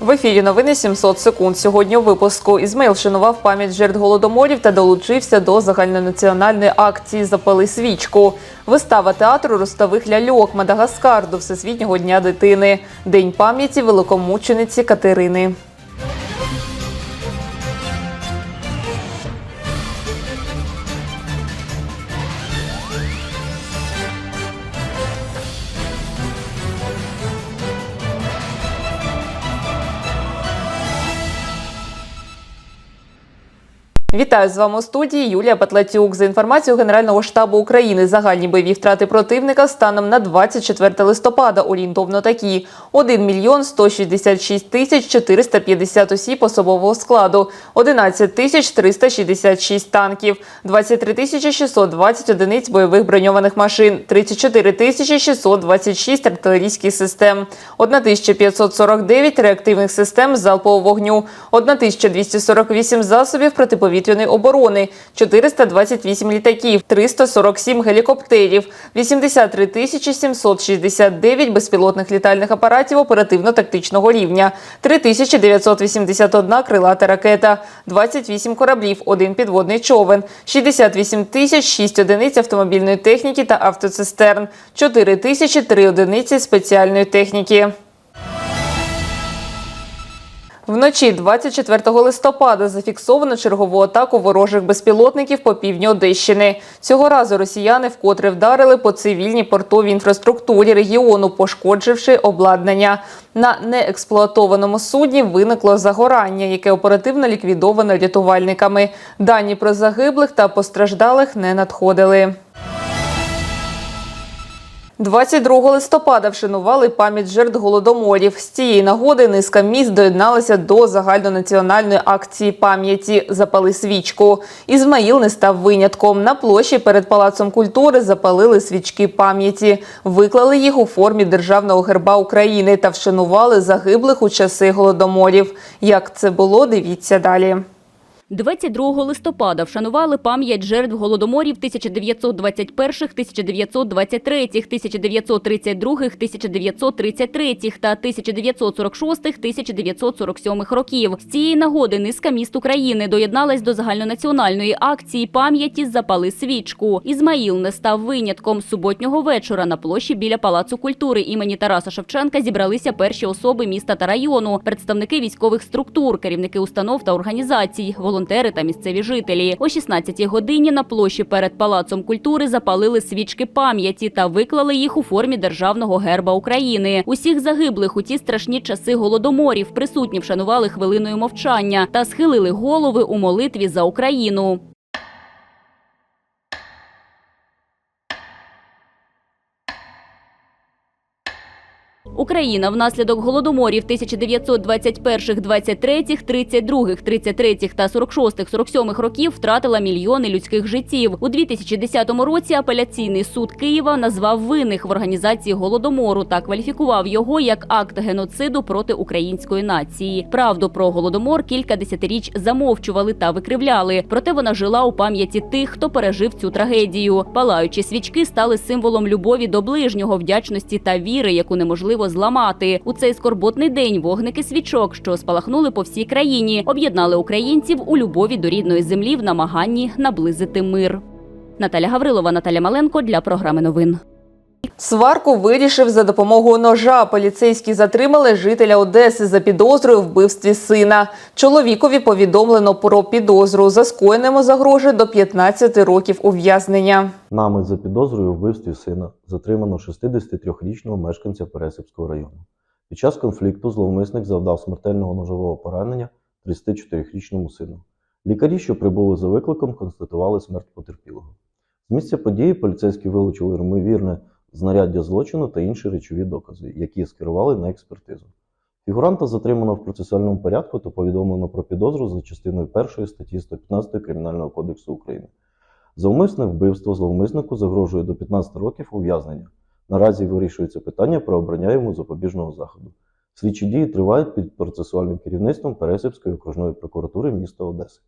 В ефірі новини 700 секунд. Сьогодні у випуску Ізмаїл шанував пам'ять жертв голодоморів та долучився до загальнонаціональної акції Запали свічку. Вистава театру ростових ляльок Мадагаскар до Всесвітнього дня дитини. День пам'яті великомучениці Катерини. Вітаю з вами у студії Юлія Патлатюк. За інформацією Генерального штабу України, загальні бойові втрати противника станом на 24 листопада. Орієнтовно такі: 1 мільйон 166 тисяч 450 осіб особового складу, 11 тисяч 366 танків, 23 тисячі 620 одиниць бойових броньованих машин, 34 тисячі 626 артилерійських систем, 1549 реактивних систем залпового вогню, 1248 засобів протиповітряної оборони, 428 літаків, 347 гелікоптерів, 83 тисячі 769 безпілотних літальних апаратів оперативно-тактичного рівня, 3981 крилата ракета, 28 кораблів, один підводний човен, 68 тисяч 6 одиниць автомобільної техніки та автоцистерн, 4 тисячі 3 одиниці спеціальної техніки. Вночі 24 листопада зафіксовано чергову атаку ворожих безпілотників по півдню Одещини. Цього разу росіяни вкотре вдарили по цивільній портовій інфраструктурі регіону, пошкодживши обладнання. На неексплуатованому судні виникло загорання, яке оперативно ліквідовано рятувальниками. Дані про загиблих та постраждалих не надходили. 22 листопада вшанували пам'ять жертв голодоморів. З цієї нагоди низка міст доєдналася до загальнонаціональної акції пам'яті Запали свічку. Ізмаїл не став винятком. На площі перед палацом культури запалили свічки пам'яті, виклали їх у формі державного герба України та вшанували загиблих у часи голодоморів. Як це було, дивіться далі. 22 листопада вшанували пам'ять жертв голодоморів 1921, 1923, 1932, 1933 та 1946, 1947 років. З цієї нагоди низка міст України доєдналась до загальнонаціональної акції пам'яті «Запали свічку». Ізмаїл не став винятком. Суботнього вечора на площі біля Палацу культури імені Тараса Шевченка зібралися перші особи міста та району, представники військових структур, керівники установ та організацій, волонтери та місцеві жителі. О 16-й годині на площі перед Палацом культури запалили свічки пам'яті та виклали їх у формі державного герба України. Усіх загиблих у ті страшні часи голодоморів присутні вшанували хвилиною мовчання та схилили голови у молитві за Україну. Україна внаслідок голодоморів 1921, 23, 32, 33 та 46, 47 років втратила мільйони людських життів. У 2010 році апеляційний суд Києва назвав винних в організації голодомору та кваліфікував його як акт геноциду проти української нації. Правду про голодомор кілька десятиріч замовчували та викривляли. Проте вона жила у пам'яті тих, хто пережив цю трагедію. Палаючі свічки стали символом любові до ближнього, вдячності та віри, яку неможливо зламати. У цей скорботний день вогники свічок, що спалахнули по всій країні, об'єднали українців у любові до рідної землі в намаганні наблизити мир. Наталя Гаврилова, Наталя Маленко для програми новин. Сварку вирішив за допомогою ножа. Поліцейські затримали жителя Одеси за підозрою вбивстві сина. Чоловікові повідомлено про підозру. За скоєному загрожує до 15 років ув'язнення. Нами за підозрою вбивстві сина затримано 63-річного мешканця Пересипського району. Під час конфлікту зловмисник завдав смертельного ножового поранення 34-річному сину. Лікарі, що прибули за викликом, констатували смерть потерпілого. З місця події поліцейські вилучили ймовірне знаряддя злочину та інші речові докази, які скерували на експертизу. Фігуранта затримано в процесуальному порядку та повідомлено про підозру за частиною 1 статті 115 Кримінального кодексу України. За умисне вбивство зловмиснику загрожує до 15 років ув'язнення. Наразі вирішується питання про обрання йому запобіжного заходу. Слідчі дії тривають під процесуальним керівництвом Пересипської окружної прокуратури міста Одеси.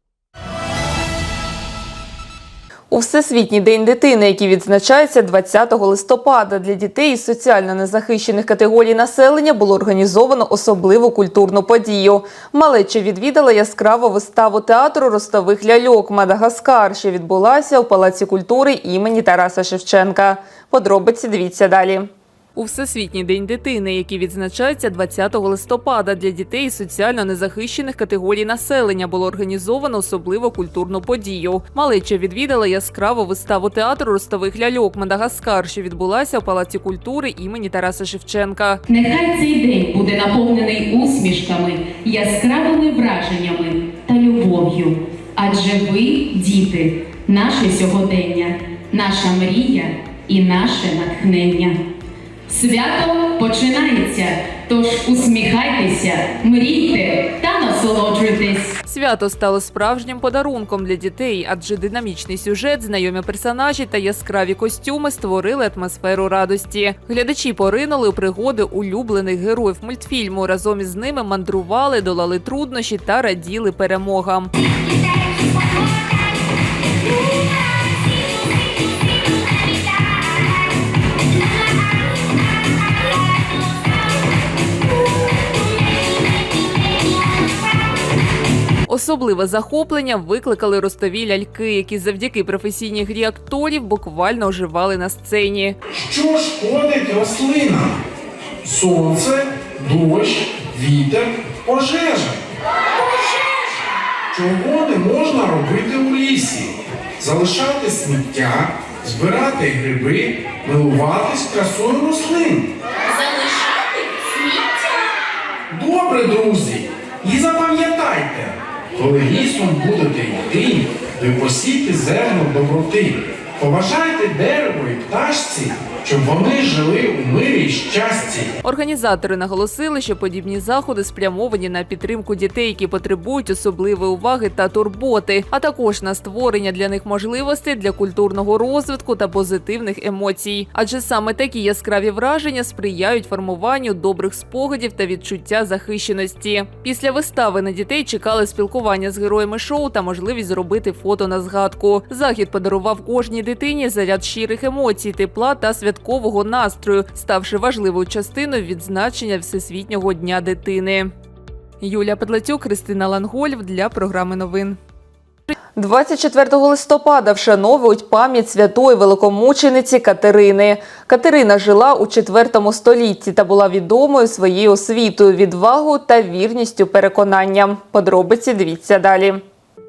У Всесвітній день дитини, який відзначається 20 листопада, для дітей із соціально незахищених категорій населення було організовано особливу культурну подію. Малеча відвідала яскраву виставу театру ростових ляльок Мадагаскар, що відбулася у Палаці культури імені Тараса Шевченка. Подробиці дивіться далі. У Всесвітній день дитини, який відзначається 20 листопада, для дітей соціально незахищених категорій населення було організовано особливу культурну подію. Малеча відвідала яскраву виставу театру ростових ляльок Мадагаскар, що відбулася у Палаці культури імені Тараса Шевченка. Нехай цей день буде наповнений усмішками, яскравими враженнями та любов'ю. Адже ви, діти, наше сьогодення, наша мрія і наше натхнення. Свято починається, тож усміхайтеся, мрійте та насолоджуйтесь. Свято стало справжнім подарунком для дітей, адже динамічний сюжет, знайомі персонажі та яскраві костюми створили атмосферу радості. Глядачі поринули у пригоди улюблених героїв мультфільму. Разом із ними мандрували, долали труднощі та раділи перемогам. Особливе захоплення викликали ростові ляльки, які завдяки професійній грі акторів буквально оживали на сцені. Що шкодить рослинам? Сонце, дощ, вітер, пожежа. Чого не можна робити у лісі? Залишати сміття, збирати гриби, милуватись красою рослин. Залишати сміття. Добре, друзі, і запам'ятайте, коли лісом будете йти, ви посійте зерно доброти. Поважайте дерево і пташці, щоб вони жили у мирі й щасті. Організатори наголосили, що подібні заходи спрямовані на підтримку дітей, які потребують особливої уваги та турботи, а також на створення для них можливостей для культурного розвитку та позитивних емоцій. Адже саме такі яскраві враження сприяють формуванню добрих спогадів та відчуття захищеності. Після вистави на дітей чекали спілкування з героями шоу та можливість зробити фото на згадку. Захід подарував кожній дитині заряд щирих емоцій, тепла та святкового настрою, ставши важливою частиною відзначення Всесвітнього дня дитини. Юлія Петлацюк, Христина Лангольф для програми новин. 24 листопада вшановують пам'ять святої великомучениці Катерини. Катерина жила у 4 столітті та була відомою своєю освітою, відвагою та вірністю переконанням. Подробиці дивіться далі.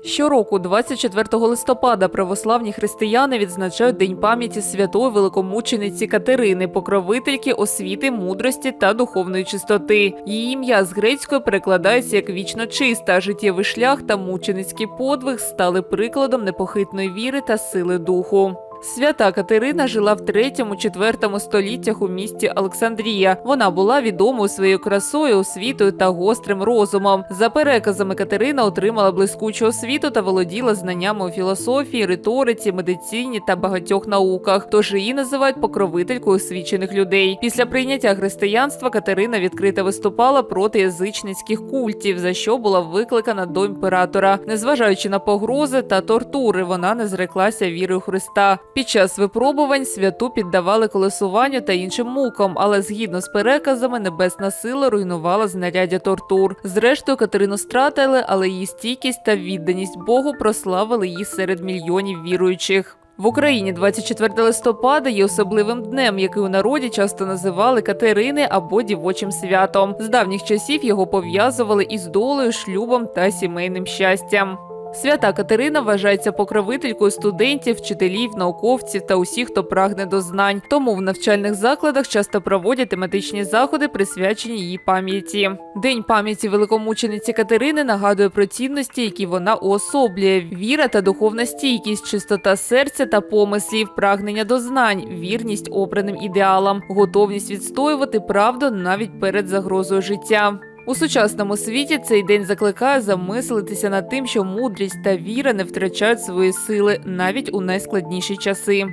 Щороку, 24 листопада, православні християни відзначають День пам'яті святої великомучениці Катерини, покровительки освіти, мудрості та духовної чистоти. Її ім'я з грецької перекладається як вічно чиста. Життєвий шлях та мученицький подвиг стали прикладом непохитної віри та сили духу. Свята Катерина жила в 3-4 століттях у місті Олександрія. Вона була відомою своєю красою, освітою та гострим розумом. За переказами Катерина отримала блискучу освіту та володіла знаннями у філософії, риториці, медицині та багатьох науках. Тож її називають покровителькою освічених людей. Після прийняття християнства Катерина відкрито виступала проти язичницьких культів, за що була викликана до імператора. Незважаючи на погрози та тортури, вона не зреклася віри у Христа. Під час випробувань святу піддавали колесуванню та іншим мукам, але згідно з переказами, небесна сила руйнувала знаряддя тортур. Зрештою, Катерину стратили, але її стійкість та відданість Богу прославили її серед мільйонів віруючих. В Україні 24 листопада є особливим днем, який у народі часто називали Катерини або дівочим святом. З давніх часів його пов'язували із долею, шлюбом та сімейним щастям. Свята Катерина вважається покровителькою студентів, вчителів, науковців та усіх, хто прагне до знань. Тому в навчальних закладах часто проводять тематичні заходи, присвячені її пам'яті. День пам'яті великомучениці Катерини нагадує про цінності, які вона уособлює: віра та духовна стійкість, чистота серця та помислів, прагнення до знань, вірність обраним ідеалам, готовність відстоювати правду навіть перед загрозою життя. У сучасному світі цей день закликає замислитися над тим, що мудрість та віра не втрачають свої сили навіть у найскладніші часи.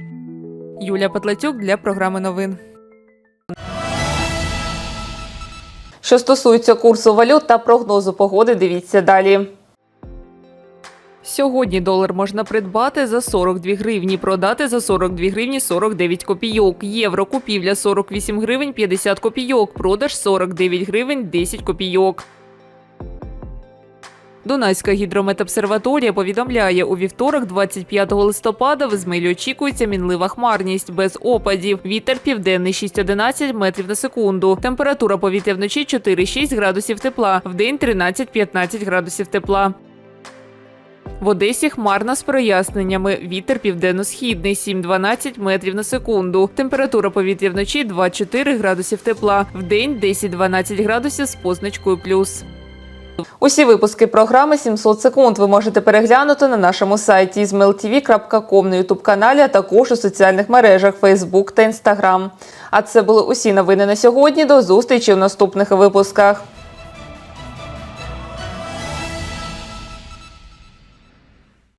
Юлія Петлатюк для програми новин. Що стосується курсу валют та прогнозу погоди, дивіться далі. Сьогодні долар можна придбати за 42 гривні, продати за 42 гривні 49 копійок. Євро купівля 48 гривень 50 копійок, продаж 49 гривень 10 копійок. Дунайська гідрометобсерваторія повідомляє, у вівторок, 25 листопада, в Ізмаїлі очікується мінлива хмарність без опадів. Вітер південний 6-11 метрів на секунду. Температура повітря вночі 4-6 градусів тепла, вдень 13-15 градусів тепла. В Одесі хмарно з проясненнями. Вітер південно-східний 7-12 метрів на секунду. Температура повітря вночі 2-4 градусів тепла. Вдень 10-12 градусів з позначкою плюс. Усі випуски програми «700 секунд ви можете переглянути на нашому сайті izmailtv.com на ютуб-каналі, а також у соціальних мережах Facebook та Instagram. А це були усі новини на сьогодні. До зустрічі в наступних випусках.